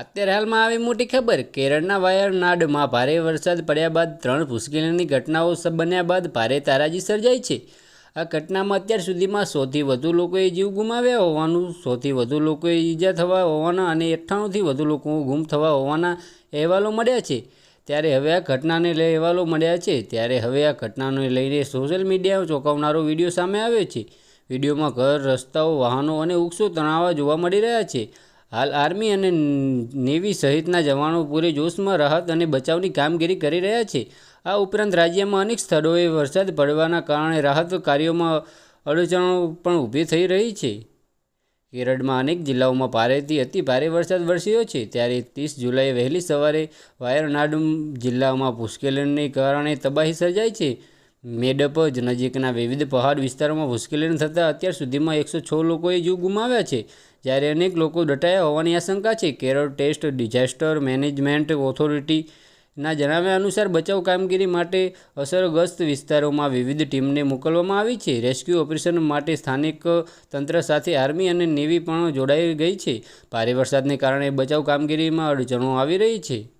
અત્યારે હાલમાં આવી મોટી ખબર, કેરળના વાયરનાડમાં ભારે વરસાદ પડ્યા બાદ ત્રણ ભૂસ્ખલનની ઘટનાઓ સબ બન્યા બાદ ભારે તારાજી સર્જાઈ છે. આ ઘટનામાં અત્યાર સુધીમાં સૌથી વધુ લોકોએ જીવ ગુમાવ્યા હોવાનું, સૌથી વધુ લોકોએ ઈજા થવા હોવાના અને અઠ્ઠાણુંથી વધુ લોકો ગુમ થવા હોવાના અહેવાલો મળ્યા છે. ત્યારે હવે આ ઘટનાને લઈ અહેવાલો મળ્યા છે. ત્યારે હવે આ ઘટનાને લઈને સોશિયલ મીડિયા ચોંકાવનારો વીડિયો સામે આવ્યો છે. વિડીયોમાં ઘર, રસ્તાઓ, વાહનો અને વૃક્ષો તણાવા જોવા મળી રહ્યા છે. હાલ આર્મી અને નેવી સહિતના જવાનો પૂરે જોશમાં રાહત અને બચાવની કામગીરી કરી રહ્યા છે. આ ઉપરાંત રાજ્યમાં અનેક સ્થળોએ વરસાદ પડવાના કારણે રાહત કાર્યોમાં અડચણો પણ ઊભી થઈ રહી છે. કેરળમાં અનેક જિલ્લાઓમાં ભારેથી અતિ ભારે વરસાદ વરસ્યો છે. ત્યારે ત્રીસ જુલાઈએ વહેલી સવારે વાયરનાડ જિલ્લામાં ભૂસ્ખલનને કારણે તબાહી સર્જાઈ છે. મેડપ નજીકના વિવિધ પહાડ વિસ્તારોમાં મુશ્કેલીને થતાં અત્યાર સુધીમાં એકસો છ લોકોએ જીવ ગુમાવ્યા છે. જ્યારે અનેક લોકો દટાયા હોવાની આશંકા છે. કેરળ ટેસ્ટ ડિઝાસ્ટર મેનેજમેન્ટ ઓથોરિટીના જણાવ્યા અનુસાર બચાવ કામગીરી માટે અસરગ્રસ્ત વિસ્તારોમાં વિવિધ ટીમને મોકલવામાં આવી છે. રેસ્ક્યુ ઓપરેશન માટે સ્થાનિક તંત્ર સાથે આર્મી અને નેવી પણ જોડાઈ ગઈ છે. ભારે વરસાદને કારણે બચાવ કામગીરીમાં અડચણો આવી રહી છે.